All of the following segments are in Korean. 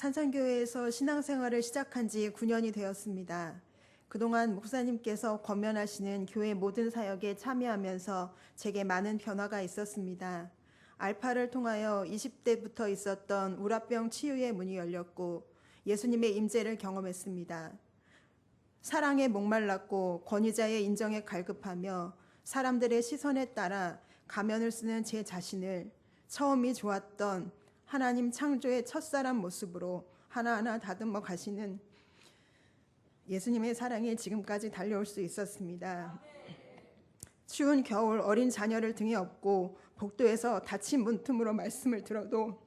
산산교회에서 신앙생활을 시작한 지 9년이 되었습니다. 그동안 목사님께서 권면하시는 교회 모든 사역에 참여하면서 제게 많은 변화가 있었습니다. 알파를 통하여 20대부터 있었던 우라병 치유의 문이 열렸고 예수님의 임재를 경험했습니다. 사랑에 목말랐고 권위자의 인정에 갈급하며 사람들의 시선에 따라 가면을 쓰는 제 자신을 처음이 좋았던 하나님 창조의 첫사람 모습으로 하나하나 다듬어 가시는 예수님의 사랑이 지금까지 달려올 수 있었습니다. 추운 겨울 어린 자녀를 등에 업고 복도에서 닫힌 문틈으로 말씀을 들어도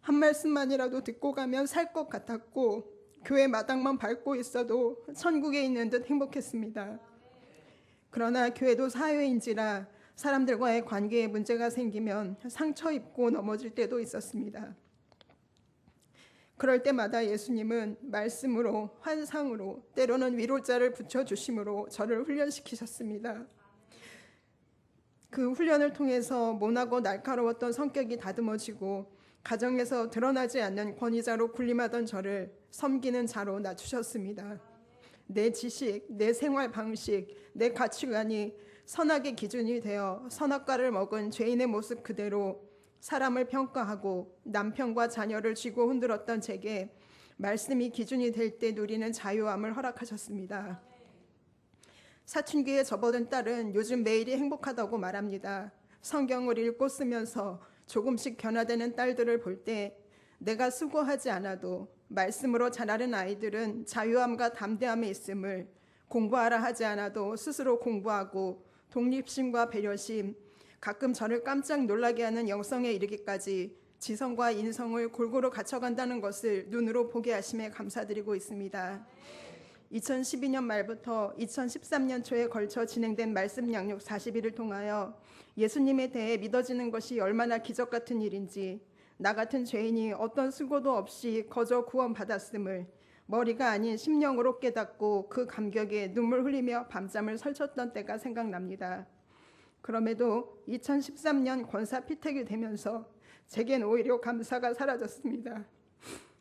한 말씀만이라도 듣고 가면 살 것 같았고 교회 마당만 밟고 있어도 천국에 있는 듯 행복했습니다. 그러나 교회도 사회인지라 사람들과의 관계에 문제가 생기면 상처 입고 넘어질 때도 있었습니다. 그럴 때마다 예수님은 말씀으로 환상으로 때로는 위로자를 붙여 주심으로 저를 훈련시키셨습니다. 그 훈련을 통해서 모나고 날카로웠던 성격이 다듬어지고 가정에서 드러나지 않는 권위자로 군림하던 저를 섬기는 자로 낮추셨습니다. 내 지식, 내 생활 방식, 내 가치관이 선악의 기준이 되어 선악과를 먹은 죄인의 모습 그대로 사람을 평가하고 남편과 자녀를 쥐고 흔들었던 제게 말씀이 기준이 될 때 누리는 자유함을 허락하셨습니다. 사춘기에 접어든 딸은 요즘 매일이 행복하다고 말합니다. 성경을 읽고 쓰면서 조금씩 변화되는 딸들을 볼 때 내가 수고하지 않아도 말씀으로 자라는 아이들은 자유함과 담대함에 있음을 공부하라 하지 않아도 스스로 공부하고 독립심과 배려심, 가끔 저를 깜짝 놀라게 하는 영성에 이르기까지 지성과 인성을 골고루 갖춰간다는 것을 눈으로 보게 하심에 감사드리고 있습니다. 2012년 말부터 2013년 초에 걸쳐 진행된 말씀 양육 40일을 통하여 예수님에 대해 믿어지는 것이 얼마나 기적 같은 일인지 나 같은 죄인이 어떤 수고도 없이 거저 구원받았음을 머리가 아닌 심령으로 깨닫고 그 감격에 눈물 흘리며 밤잠을 설쳤던 때가 생각납니다. 그럼에도 2013년 권사 피택이 되면서 제겐 오히려 감사가 사라졌습니다.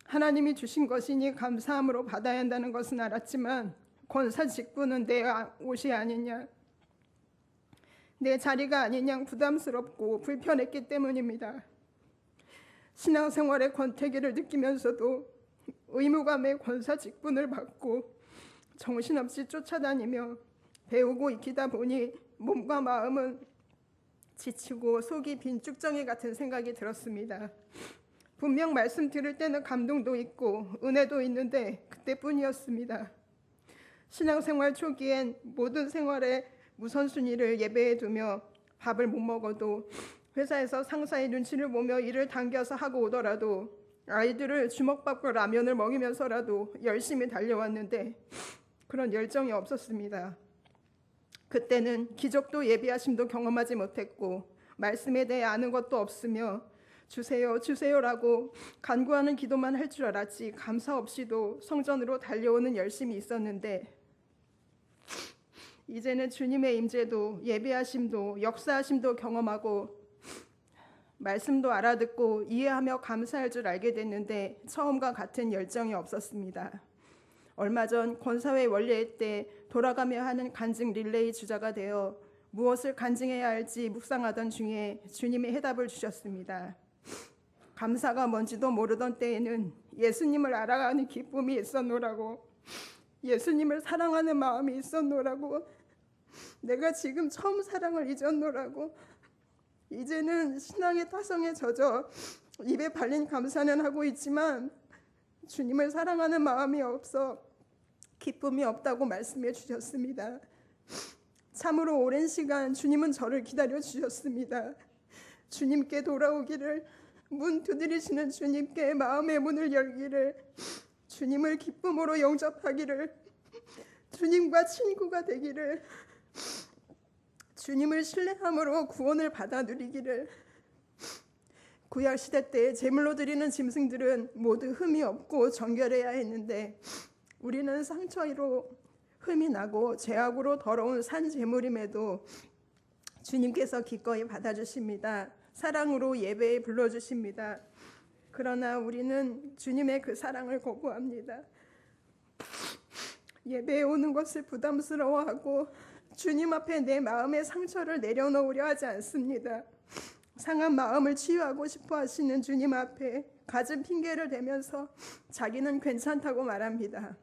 하나님이 주신 것이니 감사함으로 받아야 한다는 것은 알았지만 권사 직분은 내 옷이 아니냐 내 자리가 아니냐 부담스럽고 불편했기 때문입니다. 신앙생활의 권태기를 느끼면서도 의무감의 권사 직분을 받고 정신없이 쫓아다니며 배우고 익히다 보니 몸과 마음은 지치고 속이 빈 쭉정이 같은 생각이 들었습니다. 분명 말씀 들을 때는 감동도 있고 은혜도 있는데 그때뿐이었습니다. 신앙생활 초기엔 모든 생활의 우선순위를 예배에 두며 밥을 못 먹어도 회사에서 상사의 눈치를 보며 일을 당겨서 하고 오더라도 아이들을 주먹밥과 라면을 먹이면서라도 열심히 달려왔는데 그런 열정이 없었습니다. 그때는 기적도 예비하심도 경험하지 못했고 말씀에 대해 아는 것도 없으며 주세요 주세요라고 간구하는 기도만 할 줄 알았지 감사 없이도 성전으로 달려오는 열심이 있었는데 이제는 주님의 임재도 예배하심도 역사하심도 경험하고 말씀도 알아듣고 이해하며 감사할 줄 알게 됐는데 처음과 같은 열정이 없었습니다. 얼마 전 권사회 원례 때 돌아가며 하는 간증 릴레이 주자가 되어 무엇을 간증해야 할지 묵상하던 중에 주님이 해답을 주셨습니다. 감사가 뭔지도 모르던 때에는 예수님을 알아가는 기쁨이 있었노라고 예수님을 사랑하는 마음이 있었노라고 내가 지금 처음 사랑을 잊었노라고 이제는 신앙의 타성에 젖어 입에 발린 감사는 하고 있지만 주님을 사랑하는 마음이 없어 기쁨이 없다고 말씀해 주셨습니다. 참으로 오랜 시간 주님은 저를 기다려 주셨습니다. 주님께 돌아오기를 문 두드리시는 주님께 마음의 문을 열기를 주님을 기쁨으로 영접하기를 주님과 친구가 되기를 주님을 신뢰함으로 구원을 받아 누리기를 구약 시대 때 제물로 드리는 짐승들은 모두 흠이 없고 정결해야 했는데 우리는 상처로 흠이 나고 죄악으로 더러운 산 제물임에도 주님께서 기꺼이 받아주십니다. 사랑으로 예배에 불러주십니다. 그러나 우리는 주님의 그 사랑을 거부합니다. 예배에 오는 것을 부담스러워하고 주님 앞에 내 마음의 상처를 내려놓으려 하지 않습니다. 상한 마음을 치유하고 싶어 하시는 주님 앞에 가진 핑계를 대면서 자기는 괜찮다고 말합니다.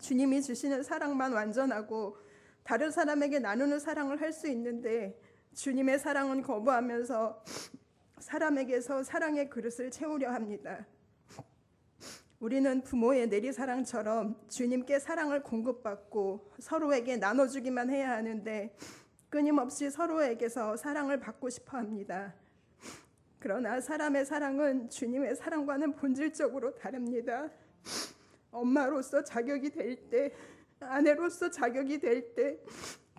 주님이 주시는 사랑만 완전하고 다른 사람에게 나누는 사랑을 할 수 있는데 주님의 사랑은 거부하면서 사람에게서 사랑의 그릇을 채우려 합니다. 우리는 부모의 내리사랑처럼 주님께 사랑을 공급받고 서로에게 나눠주기만 해야 하는데 끊임없이 서로에게서 사랑을 받고 싶어 합니다. 그러나 사람의 사랑은 주님의 사랑과는 본질적으로 다릅니다. 엄마로서 자격이 될 때, 아내로서 자격이 될 때,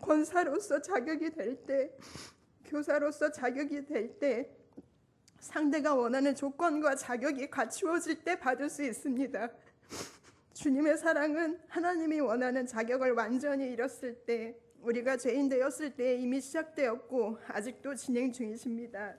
권사로서 자격이 될 때, 교사로서 자격이 될 때, 상대가 원하는 조건과 자격이 갖추어질 때 받을 수 있습니다. 주님의 사랑은 하나님이 원하는 자격을 완전히 이뤘을 때, 우리가 죄인 되었을 때 이미 시작되었고 아직도 진행 중이십니다.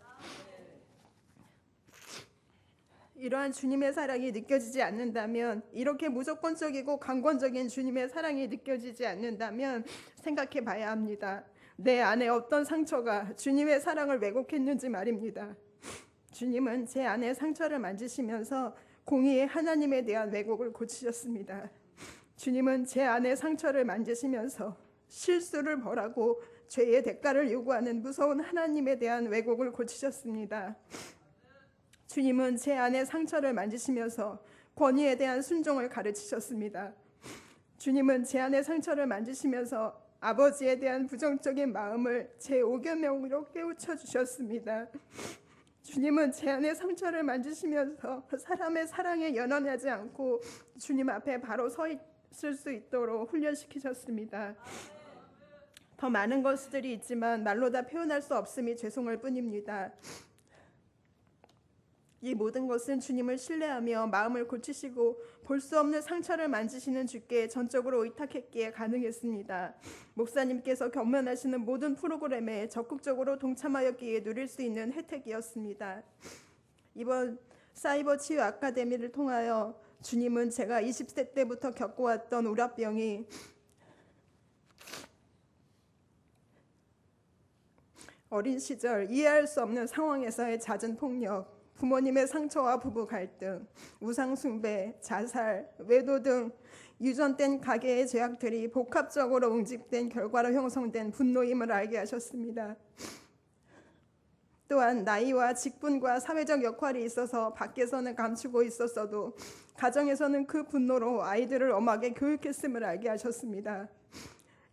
이러한 주님의 사랑이 느껴지지 않는다면 이렇게 무조건적이고 강권적인 주님의 사랑이 느껴지지 않는다면 생각해 봐야 합니다. 내 안에 어떤 상처가 주님의 사랑을 왜곡했는지 말입니다. 주님은 제 안에 상처를 만지시면서 공의의 하나님에 대한 왜곡을 고치셨습니다. 주님은 제 안에 상처를 만지시면서 실수를 벌하고 죄의 대가를 요구하는 무서운 하나님에 대한 왜곡을 고치셨습니다. 주님은 제 안에 상처를 만지시면서 권위에 대한 순종을 가르치셨습니다. 주님은 제 안에 상처를 만지시면서 아버지에 대한 부정적인 마음을 제 오견명으로 깨우쳐 주셨습니다. 주님은 제 안에 상처를 만지시면서 사람의 사랑에 연연하지 않고 주님 앞에 바로 서 있을 수 있도록 훈련시키셨습니다. 더 많은 것들이 있지만 말로 다 표현할 수 없음이 죄송할 뿐입니다. 이 모든 것은 주님을 신뢰하며 마음을 고치시고 볼 수 없는 상처를 만지시는 주께 전적으로 의탁했기에 가능했습니다. 목사님께서 경면하시는 모든 프로그램에 적극적으로 동참하였기에 누릴 수 있는 혜택이었습니다. 이번 사이버 치유 아카데미를 통하여 주님은 제가 20세 때부터 겪어왔던 우라병이 어린 시절 이해할 수 없는 상황에서의 잦은 폭력, 부모님의 상처와 부부 갈등, 우상숭배, 자살, 외도 등 유전된 가계의 죄악들이 복합적으로 응집된 결과로 형성된 분노임을 알게 하셨습니다. 또한 나이와 직분과 사회적 역할이 있어서 밖에서는 감추고 있었어도 가정에서는 그 분노로 아이들을 엄하게 교육했음을 알게 하셨습니다.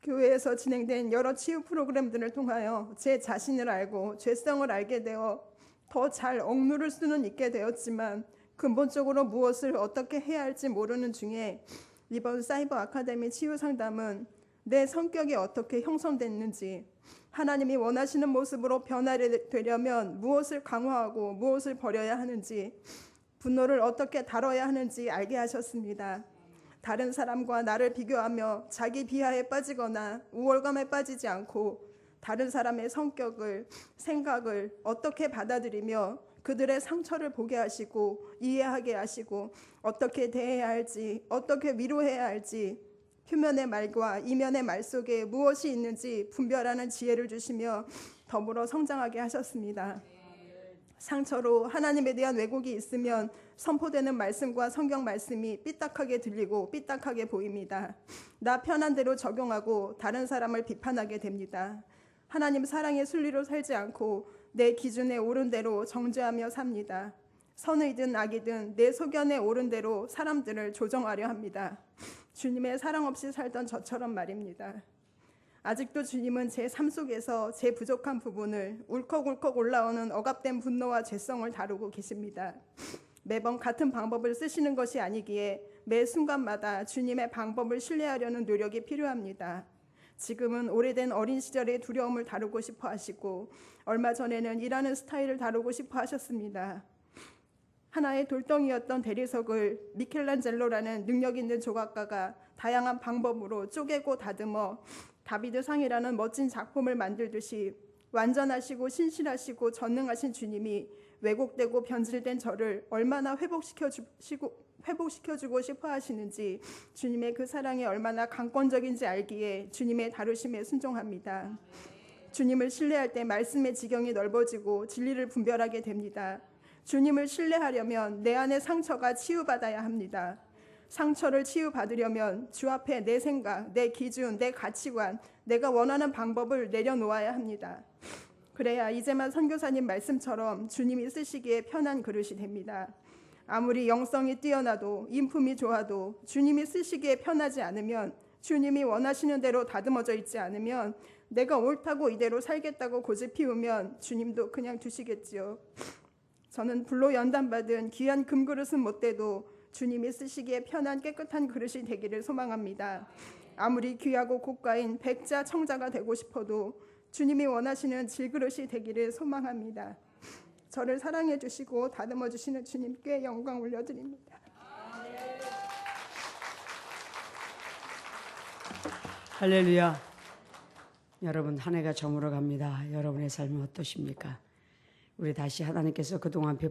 교회에서 진행된 여러 치유 프로그램들을 통하여 제 자신을 알고 죄성을 알게 되어 더 잘 억누를 수는 있게 되었지만 근본적으로 무엇을 어떻게 해야 할지 모르는 중에 이번 사이버 아카데미 치유 상담은 내 성격이 어떻게 형성됐는지 하나님이 원하시는 모습으로 변화되려면 무엇을 강화하고 무엇을 버려야 하는지 분노를 어떻게 다뤄야 하는지 알게 하셨습니다. 다른 사람과 나를 비교하며 자기 비하에 빠지거나 우월감에 빠지지 않고 다른 사람의 성격을 생각을 어떻게 받아들이며 그들의 상처를 보게 하시고 이해하게 하시고 어떻게 대해야 할지 어떻게 위로해야 할지 표면의 말과 이면의 말 속에 무엇이 있는지 분별하는 지혜를 주시며 더불어 성장하게 하셨습니다. 상처로 하나님에 대한 왜곡이 있으면 선포되는 말씀과 성경 말씀이 삐딱하게 들리고 삐딱하게 보입니다. 나 편한 대로 적용하고 다른 사람을 비판하게 됩니다. 하나님 사랑의 순리로 살지 않고 내 기준에 오른 대로 정죄하며 삽니다. 선의든 악이든 내 소견에 오른 대로 사람들을 조정하려 합니다. 주님의 사랑 없이 살던 저처럼 말입니다. 아직도 주님은 제 삶 속에서 제 부족한 부분을 울컥울컥 올라오는 억압된 분노와 죄성을 다루고 계십니다. 매번 같은 방법을 쓰시는 것이 아니기에 매 순간마다 주님의 방법을 신뢰하려는 노력이 필요합니다. 지금은 오래된 어린 시절의 두려움을 다루고 싶어 하시고 얼마 전에는 일하는 스타일을 다루고 싶어 하셨습니다. 하나의 돌덩이였던 대리석을 미켈란젤로라는 능력 있는 조각가가 다양한 방법으로 쪼개고 다듬어 다비드 상이라는 멋진 작품을 만들듯이 완전하시고 신실하시고 전능하신 주님이 왜곡되고 변질된 저를 얼마나 회복시켜 주시고 회복시켜 주고 싶어 하시는지 주님의 그 사랑이 얼마나 강권적인지 알기에 주님의 다루심에 순종합니다. 주님을 신뢰할 때 말씀의 지경이 넓어지고 진리를 분별하게 됩니다. 주님을 신뢰하려면 내 안의 상처가 치유받아야 합니다. 상처를 치유받으려면 주 앞에 내 생각, 내 기준, 내 가치관, 내가 원하는 방법을 내려놓아야 합니다. 그래야 이제만 선교사님 말씀처럼 주님이 쓰시기에 편한 그릇이 됩니다. 아무리 영성이 뛰어나도 인품이 좋아도 주님이 쓰시기에 편하지 않으면 주님이 원하시는 대로 다듬어져 있지 않으면 내가 옳다고 이대로 살겠다고 고집 피우면 주님도 그냥 두시겠지요. 저는 불로 연단받은 귀한 금그릇은 못 돼도 주님이 쓰시기에 편한 깨끗한 그릇이 되기를 소망합니다. 아무리 귀하고 고가인 백자 청자가 되고 싶어도 주님이 원하시는 질그릇이 되기를 소망합니다. 저를 사랑해 주시고 다듬어 주시는 주님께 영광 올려드립니다. 할렐루야. 여러분 한 해가 저물어 갑니다. 여러분의 삶은 어떠십니까? 우리 다시 하나님께서 그동안 베